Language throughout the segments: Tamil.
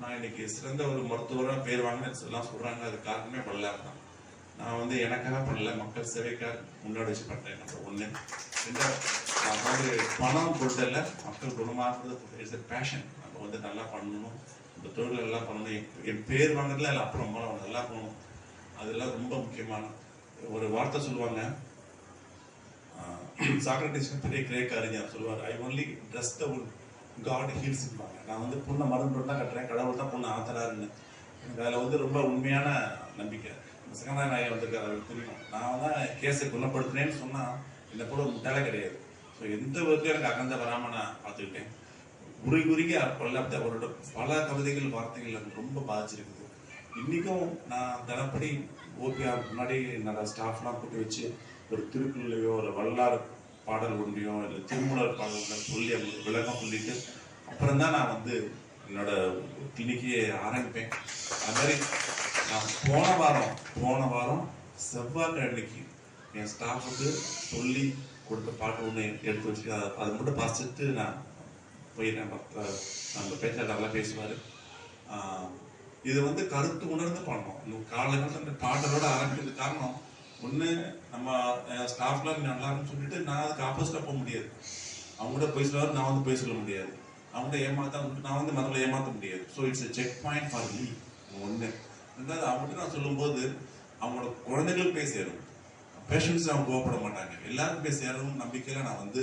நான் இன்னைக்கு சிறந்த ஒரு மருத்துவராக பேர் வாங்கினேன் எல்லாம் சொல்றாங்க. அது காரணமே பல்லார் தான். நான் வந்து எனக்காக பண்ணல மக்கள் சேவைக்காக முன்னாடி வச்சு பண்ணேன் நம்பர் ஒன்று ரெண்டாவது நான் பணம் கொடுத்தல மக்கள் குணமாக்குறது இட்ஸ் பேஷன் நம்ம வந்து நல்லா பண்ணணும். இந்த தொழில் நல்லா பண்ணணும். என் என் பேர் வாங்குறதுல இல்லை அப்புறம் மூலம் நல்லா போகணும். அதெல்லாம் ரொம்ப முக்கியமான ஒரு வார்த்தை சொல்லுவாங்க. சாக்ரட்டிஸ் பெரிய கிரேக்க அறிஞர் சொல்லுவார். ஐ ஒன்லி ட்ரெஸ் த உல் காட் ஹீல்ஸ்பாங்க நான் வந்து புண்ணை மருந்து தான் கட்டுறேன். கடவுள் தான் புண்ணை ஆத்தராருன்னு எனக்கு அதில் வந்து ரொம்ப உண்மையான நம்பிக்கை. சங்கரநாய நாயகர் வந்திருக்காரு அவருக்கு தெரியும். நான் தான் கேஸை குணப்படுத்தினேன்னு சொன்னால் என்னை கூட முட்டாளே கிடையாது. ஸோ எந்த விதத்தையும் எனக்கு அகந்த வராமல் நான் பார்த்துக்கிட்டேன். உரி குறுகி பல அவரோட பல கவிதைகள் வார்த்தைகள் எனக்கு ரொம்ப பாதிச்சிருக்குது. இன்றைக்கும் நான் தினப்படி ஓபிஆர் முன்னாடி என்னோட ஸ்டாஃப்லாம் கூட்டி வச்சு ஒரு திருக்குள்ளையோ ஒரு வல்லாறு பாடல் ஒன்றையோ இல்லை திருமூலர் பாடல்கள் சொல்லி அவங்களுக்கு விளக்கம் சொல்லிட்டு அப்புறம் தான் நான் வந்து என்னோட கிளினிக்கே ஆரம்பிப்பேன். அது மாதிரி நான் போன வாரம் போன வாரம் செவ்வாய்க்கிழமைக்கு என் ஸ்டாஃபுக்கு சொல்லி கொடுத்த பாட்டு ஒன்று எடுத்து வச்சு அதை அதை மட்டும் பார்த்துட்டு நான் போயிடுறேன். அந்த நம்ம பேச்சாளர் நல்லா பேசுவார். இது வந்து கருத்து உணர்ந்து பண்ணோம். இந்த காலகட்டத்தில் இந்த பாடலோட ஆரம்பிக்கிறது காரணம் ஒன்று நம்ம ஸ்டாஃப்லாம் நல்லா இருக்குன்னு சொல்லிட்டு நான் அதுக்கு ஆப்போசிட்டாக போக முடியாது. அவங்கள்ட்ட போய் சொல்லுவார் நான் வந்து போய் சொல்ல முடியாது. அவங்கள்ட்ட ஏமாத்த நான் வந்து மற்றவங்களை ஏமாற்ற முடியாது. So it's a check point for me ஒன்று ரெண்டாவது அவங்கள்ட்ட நான் சொல்லும்போது அவங்களோட குழந்தைகள் போய் சேரும். பேஷண்ட்ஸ் அவங்க கோவப்பட மாட்டாங்க. எல்லாரும் போய் சேரணும் நம்பிக்கையில் நான் வந்து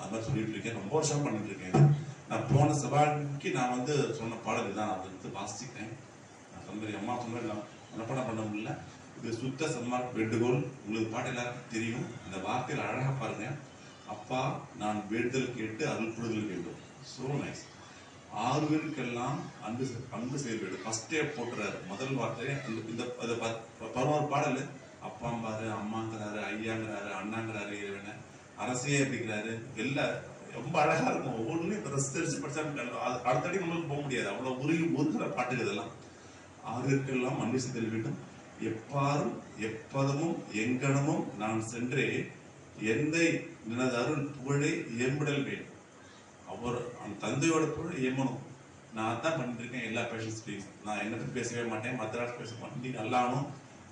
அது மாதிரி சொல்லிட்டு இருக்கேன். ரொம்ப வருஷம் பண்ணிட்டு இருக்கேன் நான் போன செவ்வாய்க்கு நான் வந்து சொன்ன பாடல் தான் அதை வந்து வாசிக்கிறேன். நான் சொன்ன அம்மா சொன்ன மனப்பாடம் பண்ண முடியல. இது சுத்த சன்மார்க் வேண்டுகோள் உங்களுக்கு பாட்டு எல்லாருக்கும் தெரியும். இந்த வார்த்தையில் அழகா பாருங்க. அப்பா நான் வேண்டுதல் கேட்டு அருள் புரிதல் வேண்டும். ஸோ நைஸ் ஆறுவருக்கெல்லாம் அன்பு அன்பு செய்ய வேண்டும். ஃபர்ஸ்டே போட்டுறாரு. முதல் வார்த்தை அந்த இந்த அது ப- ப- பதினோரு பாடல் அப்பாம்பாரு அம்மாங்கிறாரு ஐயாங்கிறாரு அண்ணாங்கிறாரு இறைவனை. அரசியே அப்படிங்கிறாரு எல்லா ரொம்ப அழகா இருக்கும். ஒவ்வொன்றும் இப்போ ரசித்து படிச்சா அது அடுத்தடி நம்மளுக்கு போக முடியாது. அவ்வளோ உருகி உருகிற பாட்டுகள் இதெல்லாம். ஆறுவருக்கெல்லாம் அன்பு செய்தல் வேண்டும். எப்பாரும் எப்பதமும் எங்கனமும் நான் சென்றே எந்தை எனது அருள் புகழை எம்புடல் வேண்டும். அவர் அந்த தந்தையோட புகழ் ஏமணும் நான் தான் பண்ணிட்டு இருக்கேன் எல்லா பேஷன்ஸ்லையும் நான் என்ன பேசவே மாட்டேன் மற்ற பேச மாட்டேன். நீ நல்லானும்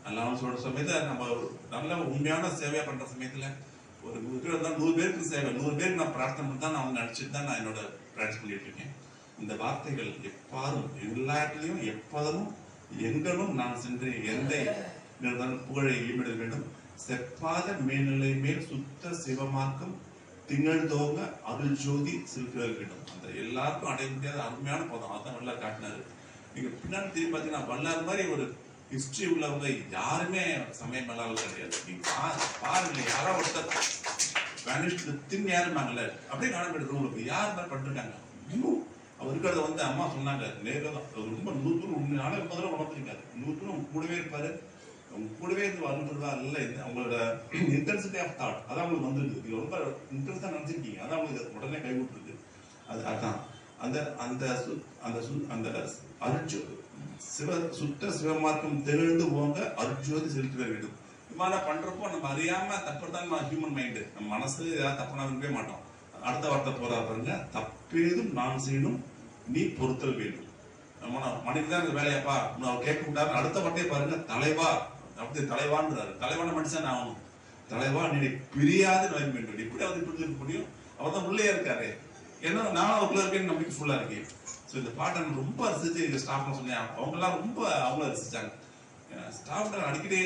நல்லானும் சொல்ற சமயத்தில் நம்ம நல்ல உண்மையான சேவையாக பண்ற சமயத்தில் ஒரு நூறு பேர் இருந்தால் நூறு பேருக்கு சேவை நூறு பேருக்கு நான் பிரார்த்தனை பண்ணி தான் நான் நினச்சிட்டு தான் நான் என்னோட ப்ராக்டிஸ் பண்ணிட்டு இருக்கேன் இந்த வார்த்தைகள் எப்பாரும் எல்லா இடத்துலையும் எப்போதும் எங்கனும் நான் சென்று எந்த புகழை ஈமிட வேண்டும். செப்பாத மேல்நிலை மேல் சுத்த சிவமார்க்கம் திகழ்ந்தோங்க அருள் ஜோதி செலுத்துதல் வேண்டும் அந்த எல்லாருக்கும் அடைய முடியாத அருமையான பதம். அதான் வல்லார் காட்டினாரு. நீங்க பின்னாடி திரும்பி பார்த்தீங்கன்னா வல்லார் மாதிரி ஒரு ஹிஸ்டரி உள்ளவங்க யாருமே சமயம் மேலாளர் கிடையாது. நீங்க பாருங்க யாரோ ஒருத்தர் வேனிஷ்டு தின் யாருமாங்கல்ல அப்படியே காணப்பட்டு உங்களுக்கு யார் மாதிரி பண்ணிருக்காங்க இருக்கிறத வந்து அம்மா சொன்னாங்க நேரில் தான். ரொம்ப நூறு உண்மையான முதல்ல உணர்ந்துருக்காரு நூறு உங்க கூடவே இருப்பாரு. அவங்க கூடவே இருந்து வருன்றதா இல்லை அவங்களோட இன்டென்சிட்டி ஆஃப் தாட் அதான் அவங்களுக்கு வந்துருக்கு. நீங்க ரொம்ப இன்ட்ரெஸ்டாக நினச்சிருக்கீங்க. அதான் அவங்களுக்கு உடனே கைவிட்டுருக்கு அது அதான். அந்த அந்த சு- அந்த அந்த அருட்ஜோ சிவ சுத்த சிவமார்க்கம் தெரிந்து போங்க அருட்ஜோதி செலுத்தி வர வேண்டும். இவ்வாறு மாதிரி பண்றப்போ நம்ம அறியாம தப்பு தான் ஹியூமன் மைண்டு நம்ம மனசு ஏதாவது தப்புனா விரும்பவே மாட்டோம். அடுத்த வார்த்தை போறா பாருங்க தப்பேதும் நான் செய்யணும் நீ பொறுத்தல் வேண்டும். நம்ம மனிதன் தான் இந்த வேலையாப்பா. அவர் கேட்க விட்டாரு அடுத்த வார்த்தையை பாருங்க தலைவா. அப்படி தலைவான்றாரு. தலைவான மனுஷன் நான் ஆகணும் தலைவா நீ பிரியாது நோய் வேண்டும். இப்படி அவர் புரிஞ்சுக்க முடியும்? அவர் தான் உள்ளே இருக்காரு. ஏன்னா நான் அவருக்குள்ள இருக்கேன்னு நம்பிக்கை ஃபுல்லா இருக்கேன் ஸோ இந்த பாட்டை ரொம்ப ரசிச்சு எங்க ஸ்டாஃப்லாம் சொன்னேன். அவங்க எல்லாம் ரொம்ப அவங்கள ரசிச்சாங்க. ஸ்டாஃப் அடிக்கடி